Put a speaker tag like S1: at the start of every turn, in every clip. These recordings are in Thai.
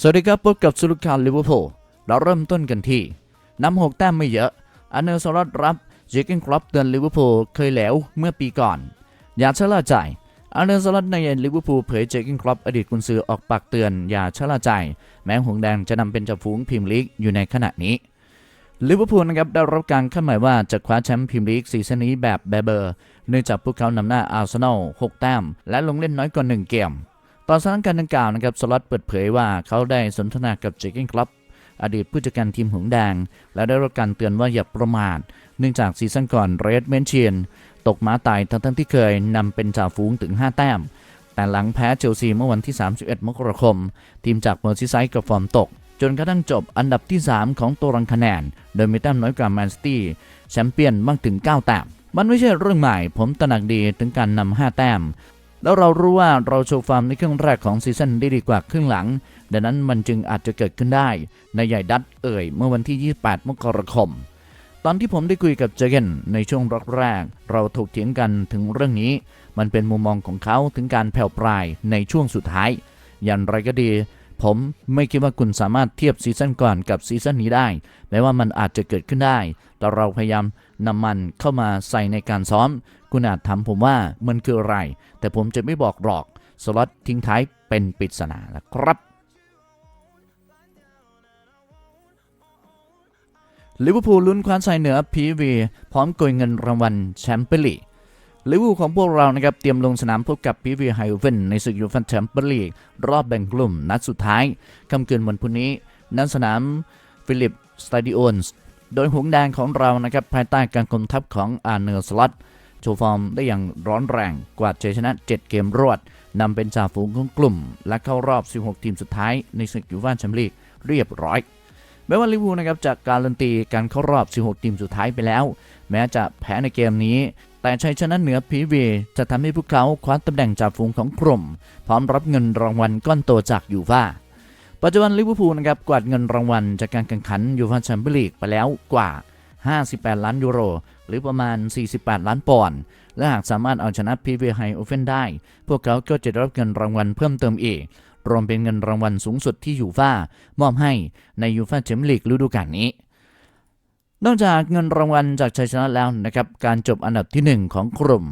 S1: สวัสดีครับพบกับสุลคารลิเวอร์พูลเราเริ่มต้นกันที่นำหกแต้มไม่เยอะอันเนอร์สลัดรับเจเกนครอปเตือนลิเวอร์พูลเคยแล้วเมื่อปีก่อน อย่าชะล่าใจอันเนอร์สลัดในลิเวอร์พูลเผยเจเกนครอปอดีตกุนซือออกปากเตือนอย่าชะล่าใจ แม้หงแดงจะนำเป็นจ่าฝูงพรีเมียร์ลีกอยู่ในขณะนี้ลิเวอร์พูลนะครับได้รับการคาดหมายว่าจะคว้าแชมป์พรีเมียร์ลีกซีซั่นนี้แบบแบเบอร์เนื่องจากพวกเขานำหน้าอาร์เซนอล6แต้มและลงเล่นน้อยกว่า1เกม ต่อสถานการณ์ดังกล่าวนะครับสล็อตเปิดเผยว่าเขาได้สนทนากับเจคเกนคลับอดีตผู้จัดการทีมหงส์แดง และได้รับการเตือนว่าอย่าประมาท เนื่องจากซีซั่นก่อนเรดเมนเชียนตกม้าตายทั้งทั้งที่เคยนำเป็นจ่าฝูงถึง 5 แต้ม แต่หลังแพ้เชลซีเมื่อวันที่ 31 มกราคม ทีมจากเมอร์ซีไซด์กับฟอร์มตก จนกระทั่งจบอันดับที่ 3 ของตัวรังคะแนน โดยมีแต้มน้อยกว่าแมนซิตี้แชมเปี้ยนมากถึง 9 แต้มมันไม่ใช่เรื่องใหม่ ผมตระหนักดีถึงการนำ5แต้ม แล้วเรารู้ว่าเราโชว์ฟอร์มในครึ่งแรกของซีซั่นได้ดีกว่าครึ่งหลัง ดังนั้นมันจึงอาจจะเกิดขึ้นได้ในใหญ่ดัตเอ่ยเมื่อวันที่ 28 มกราคม ตอนที่ผมได้คุยกับเจเกนในช่วงแรก เราถกเถียงกันถึงเรื่องนี้ มันเป็นมุมมองของเขาถึงการแผ่วปลายในช่วงสุดท้าย อย่างไรก็ดี ผมไม่คิดว่าคุณสามารถเทียบซีซั่นก่อนกับซีซั่นนี้ได้ แม้ว่ามันอาจจะเกิดขึ้นได้ แต่เราพยายามนำมันเข้ามาใส่ในการซ้อม คุณอาจถามผมว่ามันคืออะไร แต่ผมจะไม่บอกหรอก สล็อตทิ้งท้ายเป็นปริศนานะครับลิเวอร์พูลลุ้นคว้าชัยเหนือพีวีพร้อมโกยเงินรางวัลแชมเปี้ยนลีก ลิเวอร์พูลของพวกเรานะครับเตรียมลงสนามพบกับพีวีไฮเวนในศึกยูฟ่าแชมเปี้ยนลีกรอบแบ่งกลุ่มนัดสุดท้ายค่ำคืนวันพุธนี้ณสนามฟิลิปสตาดิโอนส์โดยหงแดงของเรานะครับภายใต้การคุมทัพของอาร์เนอร์สล็อตโชว์ฟอร์มได้อย่างร้อนแรงกวาดชัยชนะ 7 เกมรวดนำเป็นจ่าฝูงของกลุ่ม และเข้ารอบ 16 ทีมสุดท้ายในศึกยูฟ่าแชมเปี้ยนลีกเรียบร้อยแม้ว่าลิเวอร์พูลนะครับจะการันตีการเข้ารอบ 16 ทีมสุดท้ายไปแล้ว แม้จะแพ้ในเกมนี้ แต่ชัยชนะเหนือพีวีจะทำให้พวกเขาคว้าตำแหน่งจ่าฝูงของกลุ่ม พร้อมรับเงินรางวัลก้อนโตจากยูฟ่าปัจจุบันลิเวอร์พูลนะครับกวาดเงินรางวัลจากการแข่งขันยูฟ่าแชมเปี้ยนลีกไปแล้วกว่า 58 ล้านยูโร หรือประมาณ 48 ล้านปอนด์และหากสามารถเอาชนะพีวีไฮโอเฟนได้ พวกเขาก็จะได้รับเงินรางวัลเพิ่มเติมอีกรวมเป็นเงินรางวัลสูงสุดที่ยูฟ่ามอบให้ในยูฟ่าแชมเปี้ยนลีกฤดูกาลนี้ นอกจากเงินรางวัลจากชัยชนะแล้วนะครับการจบอันดับที่ 1 ของกลุ่ม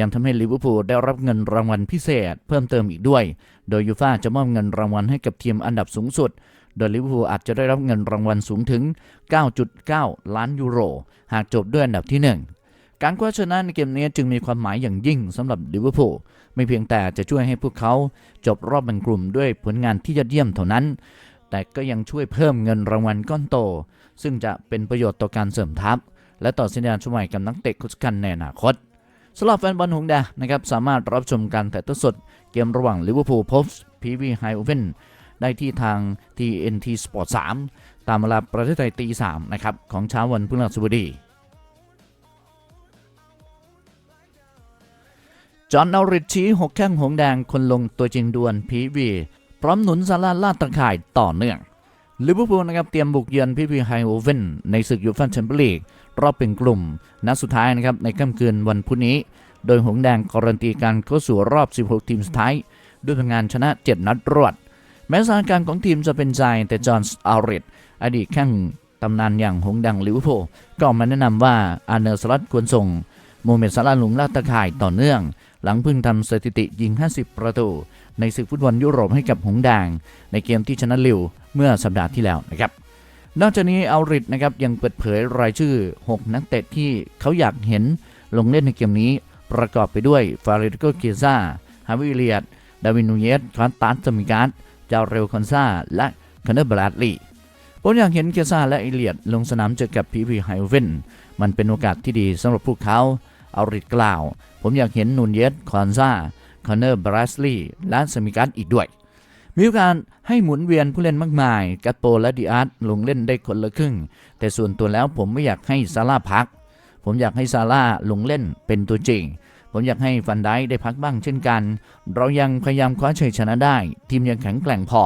S1: ยังทำให้ลิเวอร์พูลได้รับเงินรางวัลพิเศษ เพิ่มเติมอีกด้วย โดยยูฟ่าจะมอบเงินรางวัลให้กับทีมอันดับสูงสุด โดยลิเวอร์พูลอาจจะได้รับเงินรางวัลสูงถึง 9.9 ล้านยูโร หากจบด้วยอันดับที่ 1การคว้าชนะในเกมนี้จึงมีความหมายอย่างยิ่งสำหรับลิเวอร์พูลไม่เพียงแต่จะช่วยให้พวกเขาจบรอบแบ่งกลุ่มด้วยผลงานที่ยอดเยี่ยมเท่านั้น แต่ก็ยังช่วยเพิ่มเงินรางวัลก้อนโต ซึ่งจะเป็นประโยชน์ต่อการเสริมทัพ และต่อสัญญาณช่วยกับนักเตะคุชกันในอนาคตสำหรับแฟนบอลหงแดงนะครับสามารถรับชมการถ่ายทอดสด เกมระหว่างลิเวอร์พูลพบพีวีไฮโอเวนได้ที่ทาง TNT Sport 3 ตามเวลาประเทศไทยตี3นะครับของเช้าวันพฤหัสบดีจอห์นเอาริชี้หกแข้งหงแดงคนลงตัวจริงดวลพีวี พร้อมหนุนซาร่าลาดตะข่ายต่อเนื่อง ลิเวอร์พูลนะครับเตรียมบุกเยือนพีวีไฮโอเวนในศึกยูฟ่าแชมเปี้ยนลีกรอบเป็นกลุ่ม นัดสุดท้ายนะครับในค่ำคืนวันพุธนี้ โดยหงแดงการันตีการเข้าสู่รอบ 16 ทีมสุดท้าย ด้วยผลงานชนะ 7 นัดรวด แม้สถานการณ์ของทีมจะเป็นใจแต่จอห์นอาริดอดีตแข้งตำนานอย่างหงดังลิเวอร์พูลก็มาแนะนำว่าอาร์เนอร์สลัดควรส่งโมเมดซาลาห์หลุงลาดตะข่ายต่อเนื่อง หลังเพิ่งทำสถิติยิง 50 ประตู ในศึกฟุตบอลยุโรปให้กับหงแดงในเกมที่ชนะลิวเมื่อสัปดาห์ที่แล้วนะครับนอกจากนี้อัลริดนะครับยังเปิดเผยรายชื่อ 6 นักเตะที่เขาอยากเห็นลงเล่นในเกมนี้ ประกอบไปด้วยฟาริโกเกียซ่าฮาวิเลียดดาวินนูเยสคอนตัสสมิการ์ดจาเรลคอนซาและคอนเนอร์บราดลีผมอยากเห็นเกียซ่าและอิเลียดลงสนามเจอกับพีพีไฮเวนมันเป็นโอกาสที่ดีสำหรับพวกเขาอัลริดกล่าว ผมอยากเห็นนูนเยสคอนซา คอนเนอร์บราดลีย์และสมิการ์ดอีกด้วย มีกาสให้หมุนเวียนผู้เล่นมากมายกัตโปและดิอาร์ตลงเล่นได้คนละครึ่ง แต่ส่วนตัวแล้วผมไม่อยากให้ซาร่าพัก ผมอยากให้ซาร่าลงเล่นเป็นตัวจริง ผมอยากให้ฟันไดได้พักบ้างเช่นกัน เรายังพยายามคว้าชัยชนะได้ ทีมยังแข็งแกร่งพอ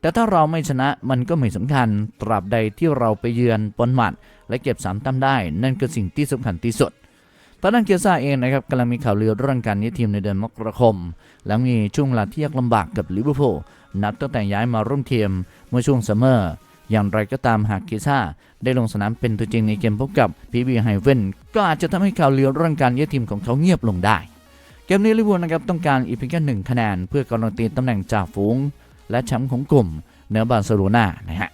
S1: แต่ถ้าเราไม่ชนะมันก็ไม่สำคัญ ตราบใดที่เราไปเยือนปนหมัด และเก็บสามแต้มได้ นั่นคือสิ่งที่สำคัญที่สุด ตอนนั้นเกียร์ซ่าเองนะครับกำลังมีข่าวลือเรื่องการย้ายทีมในเดือนมกราคม หลังมีช่วงเวลาที่ยากลำบากกับลิเวอร์พูลนับตั้งแต่ย้ายมาร่วมทีมเมื่อช่วงซัมเมอร์อย่างไรก็ตามหากกิซ่าได้ลงสนามเป็นตัวจริงในเกมพบกับพีบีไฮเวนก็อาจจะทำให้ข่าวลือเรื่องการย้ายทีมของเขาเงียบลงได้ เกมนี้ลิเวอร์พูลนะครับต้องการอีกเพียงแค่หนึ่งคะแนนเพื่อการันตีตำแหน่งจ่าฝูง และแชมป์ของกลุ่มเหนือบาร์เซโลนานะฮะ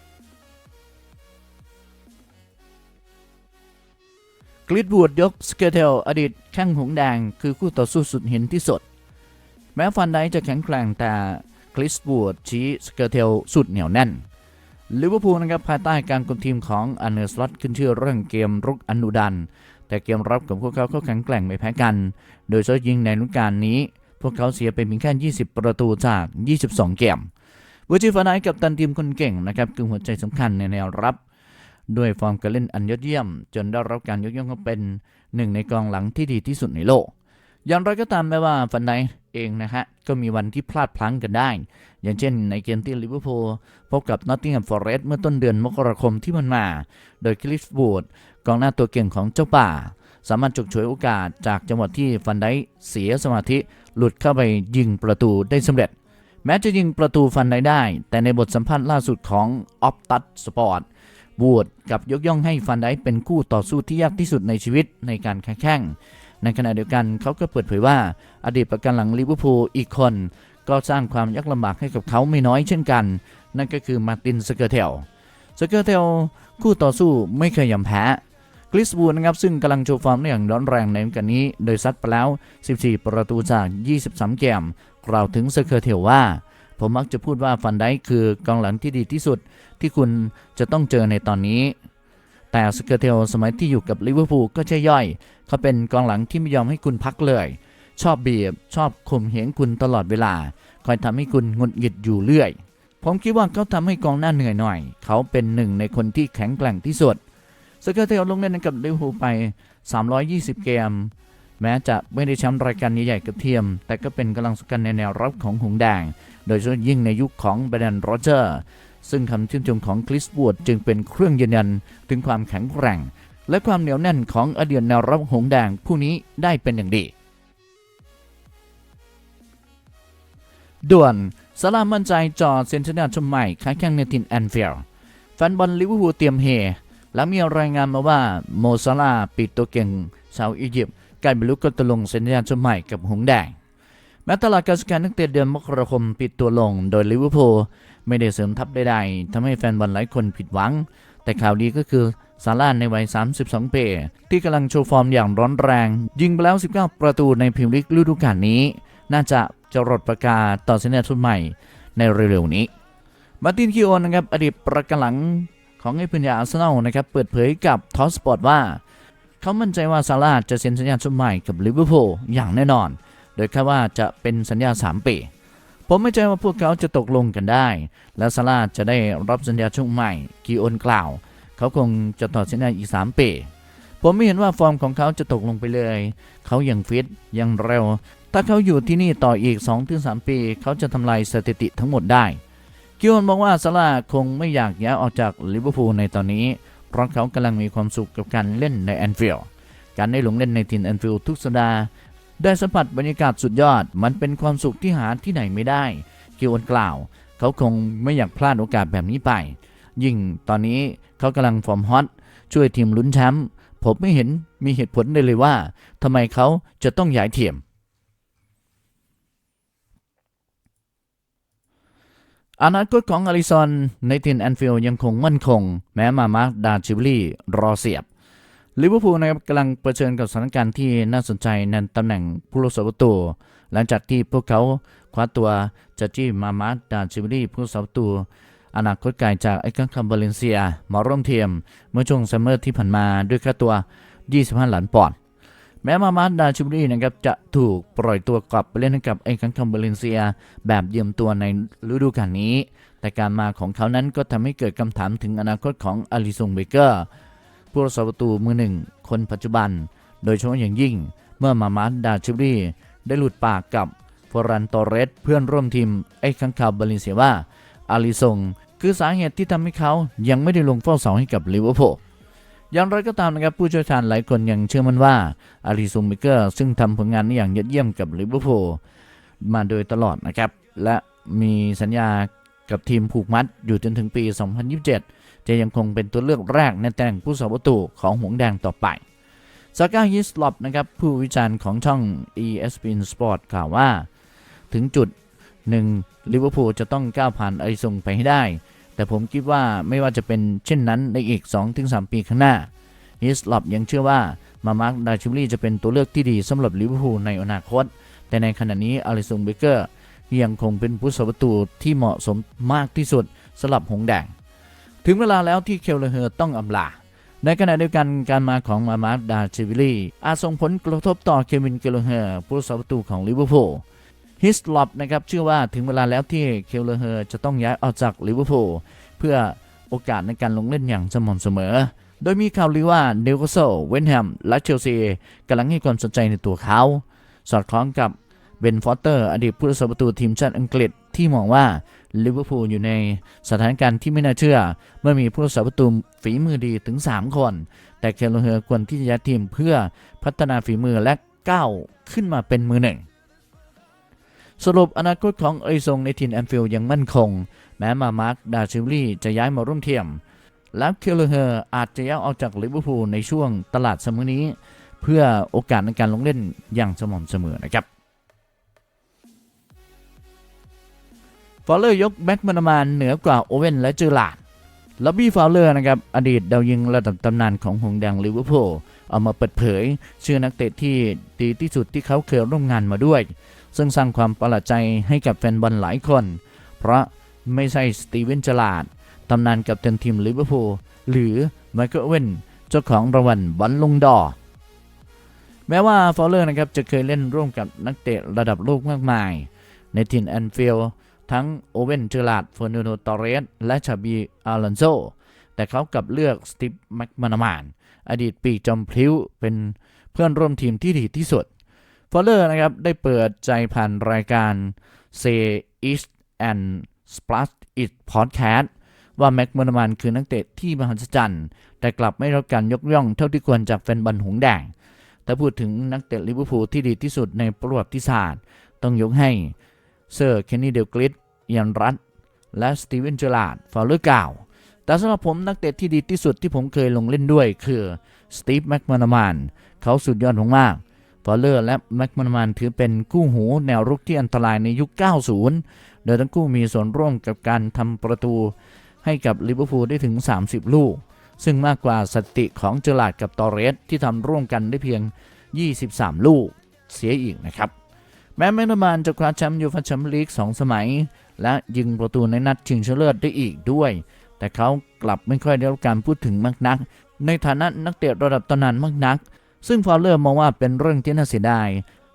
S1: กริดบูดยกสเกเทลอดีตแข้งหงแดง คือคู่ต่อสู้สุดเห็นที่สุด แม้ฟันไดจะแข็งแกร่งแต่กริสบูดชี้สเกเทลสุดเหนียวแน่นลิเวอร์พูลนะครับภายใต้การคุมทีมของอันเนอร์สลอตขึ้นชื่อเรื่องเกมรุกอนุดัน แต่เกมรับของพวกเขาก็แข็งแกร่งไม่แพ้กัน โดยเฉพาะยิงในฤดูกาลนี้ พวกเขาเสียไปเพียงแค่ 20 ประตูจาก 22 เกมเวอร์จิฟันไดกับตันทีมคนเก่งนะครับคือหัวใจสำคัญในแนวรับ ด้วยฟอร์มการเล่นอันยอดเยี่ยม จนได้รับการยกย่องว่าเป็นหนึ่งในกองหลังที่ดีที่สุดในโลก อย่างไรก็ตามแม้ว่าฟันไดเองนะฮะ ก็มีวันที่พลาดพลั้งกันได้ อย่างเช่นในเกมที่ลิเวอร์พูลพบกับนอตติงแฮมฟอร์เรสต์เมื่อต้นเดือนมกราคมที่มันมา โดยคลิฟบูดกองหน้าตัวเก่งของเจ้าป่า สามารถฉกฉวยโอกาสจากจังหวะที่ฟันไดเสียสมาธิหลุดเข้าไปยิงประตูได้สำเร็จ แม้จะยิงประตูฟันไดได้ แต่ในบทสัมภาษณ์ล่าสุดของออฟตัดสปอร์ต บูดกับยกย่องให้ฟันไดเป็นคู่ต่อสู้ที่ยากที่สุดในชีวิตในการแข่งแข่ง ในขณะเดียวกันเขาก็เปิดเผยว่า อดีตประกันหลังลิเวอร์พูลอีกคน ก็สร้างความยากลำบากให้กับเขาไม่น้อยเช่นกัน นั่นก็คือมาร์ตินสเกอร์เทลสเกอร์เทลคู่ต่อสู้ไม่เคยยอมแพ้กริสบูดนะครับซึ่งกำลังโชว์ฟอร์มได้อย่างร้อนแรงในกาลนี้ โดยซัดไปแล้ว 14 ประตูจาก 23 เกม กล่าวถึงสเกอร์เทลว่า ผมมักจะพูดว่าฟันไดคือกองหลังที่ดีที่สุดที่คุณจะต้องเจอในตอนนี้ แต่สเกเทลสมัยที่อยู่กับลิเวอร์พูลก็ใช่ย่อย เขาเป็นกองหลังที่ไม่ยอมให้คุณพักเลย ชอบเบียบชอบข่มเหงคุณตลอดเวลา คอยทำให้คุณงุดหงิดอยู่เรื่อย ผมคิดว่าเขาทำให้กองหน้าเหนื่อยหน่อย เขาเป็นหนึ่งในคนที่แข็งแกร่งที่สุดสเกเทลลงเล่นกับลิเวอร์พูลไป 320 เกมแม้จะไม่ได้แชมป์รายการใหญ่ๆกับทียม แต่ก็เป็นกำลังสำคัญในแนวรับของหงส์แดง โดยเฉพาะยิ่งในยุคของแบรนด์โรเจอร์ซึ่งคำชื่นชมของคริสบูดจึงเป็นเครื่องยืนยันถึงความแข็งแกร่ง และความเหนียวแน่นของอดีตแนวรับหงแดงผู้นี้ได้เป็นอย่างดี ด่วนซาลามั่นใจจอเซนเชนาชมใหม่ค้าแข่งในทินแอนฟิลด์แฟนบอลลิเวอร์พูลเตรียมเฮและมีรายงานมาว่าโมซาลาปิดตัวเก่งชาวอียิปต์กล้บรรลุก็ตกลงสัญญาชมใหม่กับหงแดง แม้ตลาดการซื้อขายนักเตะเดือนมกราคมปิดตัวลง โดยลิเวอร์พูลไม่ได้เสริมทัพใดๆทำให้แฟนบอลหลายคนผิดหวัง แต่ข่าวดีก็คือซาร่าในวัย 32 ปีที่กำลังโชว์ฟอร์มอย่างร้อนแรง ยิงไปแล้ว 19 ประตูในพรีเมียร์ลีกฤดูกาลนี้ น่าจะจะรดประกาศต่อสัญญาชุดใหม่ในเร็วๆนี้ มาตินคิโอนนะครับอดีตประกันหลังของไอ้พันยาอาร์เซนอลนะครับเปิดเผยกับทอสปอร์ตว่า เขามั่นใจว่าซาร่าจะเซ็นสัญญาชุดใหม่กับลิเวอร์พูลอย่างแน่นอน โดยคาดว่าจะเป็นสัญญา 3 ปี ผมไม่ใจว่าพวกเขาจะตกลงกันได้ และซาร่าจะได้รับสัญญาช่วงใหม่กีโอนกล่าว เขาคงจะต่อสัญญาอีก 3 ปี ผมไม่เห็นว่าฟอร์มของเขาจะตกลงไปเลย เขายังฟิตยังเร็ว ถ้าเขาอยู่ที่นี่ต่ออีก 2-3 ปี เขาจะทำลายสถิติทั้งหมดได้กิโอนบอกว่าซาร่าคงไม่อยากย้ายออกจากลิเวอร์พูลในตอนนี้ เพราะเขากำลังมีความสุขกับการเล่นในแอนฟิลด์การได้ลงเล่นในถิ่นแอนฟิลด์ทุกสัปดาห์ ได้สัมผัสบรรยากาศสุดยอด มันเป็นความสุขที่หาที่ไหนไม่ได้กิโอนกล่าว เขาคงไม่อยากพลาดโอกาสแบบนี้ไป ยิ่งตอนนี้เขากำลังฟอร์มฮอตช่วยทีมลุ้นแชมป์ผมไม่เห็นมีเหตุผลเลยเลยว่าทำไมเขาจะต้องย้ายทีมอนาคตของอลิซอนในทีมแอนฟิลด์ยังคงมั่นคง แม้มามาร์ดาชิบลีรอเสียบ ลิเวอร์พูลนะครับกำลังเผชิญกับสถานการณ์ที่น่าสนใจในตำแหน่งผู้รักษาประตู หลังจากที่พวกเขาคว้าตัวจัดจี้มามาดาชิบลีผู้รักษาประตูอนาคตไกลจากไอ้กังคัมเบเลนเซียมาร่วมทีมเมื่อช่วงซัมเมอร์ที่ผ่านมาด้วยค่าตัว 25 ล้านปอนด์แม้มามาดาชิบรีนะครับจะถูกปล่อยตัวกลับไปเล่นให้กับไอ้คังคัมเบเลนเซีย แบบเยี่ยมตัวในฤดูกาลนี้ แต่การมาของเขานั้นก็ทำให้เกิดคำถามถึงอนาคตของอลิซงเบเกอร์ ผู้รักษาประตูมือหนึ่งคนปัจจุบัน โดยเฉพาะอย่างยิ่ง เมื่อมามาดาชิบรีได้หลุดปากกับฟอรันโตเรสเพื่อนร่วมทีมไอ้คังคาเบเลนเซียว่าอาลิซงคือสาเหตุที่ทำให้เขายังไม่ได้ลงเฝ้าเสาให้กับลิเวอร์พูลอย่างไรก็ตามนะครับผู้เชี่ยวชาญหลายคนยังเชื่อมั่นว่าอาริซุมเบเกอร์ซึ่งทำผลงานได้อย่างยอดเยี่ยมกับลิเวอร์พูลมาโดยตลอดนะครับ และมีสัญญากับทีมผูกมัดอยู่จนถึงปี 2027 จะยังคงเป็นตัวเลือกแรกในตำแหน่งผู้สาประตูของหงส์แดงต่อไปซาก้าฮิสลอปนะครับผู้วิจารณ์ของช่อง ESPN Sport กล่าวว่า ถึงจุดหนึ่งลิเวอร์พูลจะต้องก้าวผ่านไอซุงไปให้ได้ แต่ผมคิดว่าไม่ว่าจะเป็นเช่นนั้นในอีก 2-3 ปีข้างหน้าฮิสลอปยังเชื่อว่ามามาร์คดาชิมลีจะเป็นตัวเลือกที่ดีสำหรับลิเวอร์พูลในอนาคต แต่ในขณะนี้อลิซงเบเกอร์ยังคงเป็นผู้สาประตูที่เหมาะสมมากที่สุดสำหรับหงส์แดง ถึงเวลาแล้วที่เคลเลอร์เฮอร์ต้องอำลา ในขณะเดียวกันการมาของมามาร์ดาชิวิลีอาจส่งผลกระทบต่อเควินเกลเลอร์เฮอร์ผู้สาประตูของลิเวอร์พูลฮิสลอปนะครับเชื่อว่าถึงเวลาแล้วที่เคลเลอร์เฮอร์จะต้องย้ายออกจากลิเวอร์พูลเพื่อโอกาสในการลงเล่นอย่างสม่ำเสมอ โดยมีข่าวลือว่านิวคาสเซิลเวนแฮม และเชลซีกำลังให้ความสนใจในตัวเขา สอดคล้องกับเบนฟอสเตอร์ อดีตผู้รักษาประตูทีมชาติอังกฤษที่มองว่า ลิเวอร์พูลอยู่ในสถานการณ์ที่ไม่น่าเชื่อ เมื่อมีผู้รักษาประตูฝีมือดีถึง 3 คน แต่เคลเฮอร์ควรที่จะย้ายทีมเพื่อพัฒนาฝีมือและก้าวขึ้นมาเป็นมือหนึ่ง สรุปอนาคตของเอยซงในทีมแอนฟิลด์ยังมั่นคง แม้มามาร์คดาชิลลี่จะย้ายมาร่วมทีมและเคลเฮอร์อาจจะย้ายออกจากลิเวอร์พูลในช่วงตลาดซัมเมอร์นี้ เพื่อโอกาสในการลงเล่นอย่างสม่ำเสมอนะครับ ฟอลเลอร์ยกแบ็กมานามานเหนือกว่าโอเว่นและเจอร์ลาดล็อบบี้ฟาวเลอร์นะครับอดีตดาวยิงระดับตำนานของหงแดงลิเวอร์พูลเอามาเปิดเผย ชื่อนักเตะที่ดีที่สุดที่เขาเคยร่วมงานมาด้วย ซึ่งสร้างความประหลาดใจให้กับแฟนบอลหลายคน เพราะไม่ใช่สตีเวนเจอร์ลาดตำนานกับเต็นทีมลิเวอร์พูลหรือไมเคิลเวนเจ้าของรางวัลบอลลงดอแม้ว่าฟอลเลอร์นะครับจะเคยเล่นร่วมกับนักเตะระดับโลกมากมาย ในทีมแอนฟิลด์ ทั้งโอเวนเจอร์ลาดเฟอร์นันโดตอเรส และชาบีอาลันโซ แต่เขากลับเลือกสตีฟแม็กมานามาน อดีตปีกจอมพลิ้วเป็นเพื่อนร่วมทีมที่ดีที่สุด ฟอลเลอร์นะครับได้เปิดใจผ่านรายการ Say It and Splash It Podcast ว่าแม็กมานามานคือนักเตะที่มหัศจรรย์ แต่กลับไม่รับการยกย่องเท่าที่ควรจากแฟนบอลหงแดงแต่พูดถึงนักเตะลิเวอร์พูลที่ดีที่สุดในประวัติศาสตร์ ต้องยกให้ เซอร์เคนนี่เดลกริดยันรัตและสตีเวนเจอร์ลาร์ดฟาวเลอร์กล่าว แต่สำหรับผมนักเตะที่ดีที่สุดที่ผมเคยลงเล่นด้วยคือสตีฟแม็กมานามานเขาสุดยอดมากฟาวเลอร์และแม็กมานามานถือเป็นคู่หูแนวรุกที่อันตรายในยุค 90 โดยทั้งคู่มีส่วนร่วมกับการทำประตูให้กับลิเวอร์พูลได้ถึง 30 ลูก ซึ่งมากกว่าสถิติของเจอร์ลาร์ดกับตอเรสที่ทำร่วมกันได้เพียง 23 ลูกเสียอีกนะครับ แม้แมกนมานจะคว้าแชมป์ยูฟ่าแชมเปี้ยนลีก2สมัย และยิงประตูในนัดชิงชนะเลิศได้อีกด้วย แต่เขากลับไม่ค่อยได้รับการพูดถึงมากนัก ในฐานะนักเตะระดับตำนานมากนัก ซึ่งฟาวเลอร์มองว่าเป็นเรื่องที่น่าเสียดาย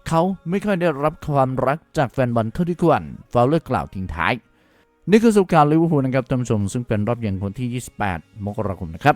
S1: เขาไม่ค่อยได้รับความรักจากแฟนบอลเท่าที่ควรฟาวเลอร์กล่าวทิ้งท้าย นี่คือสุขการลิเวอร์พูลนะครับท่านผู้ชมซึ่งเป็นรอบเย็นวันที่ 28 มกราคมนะครับ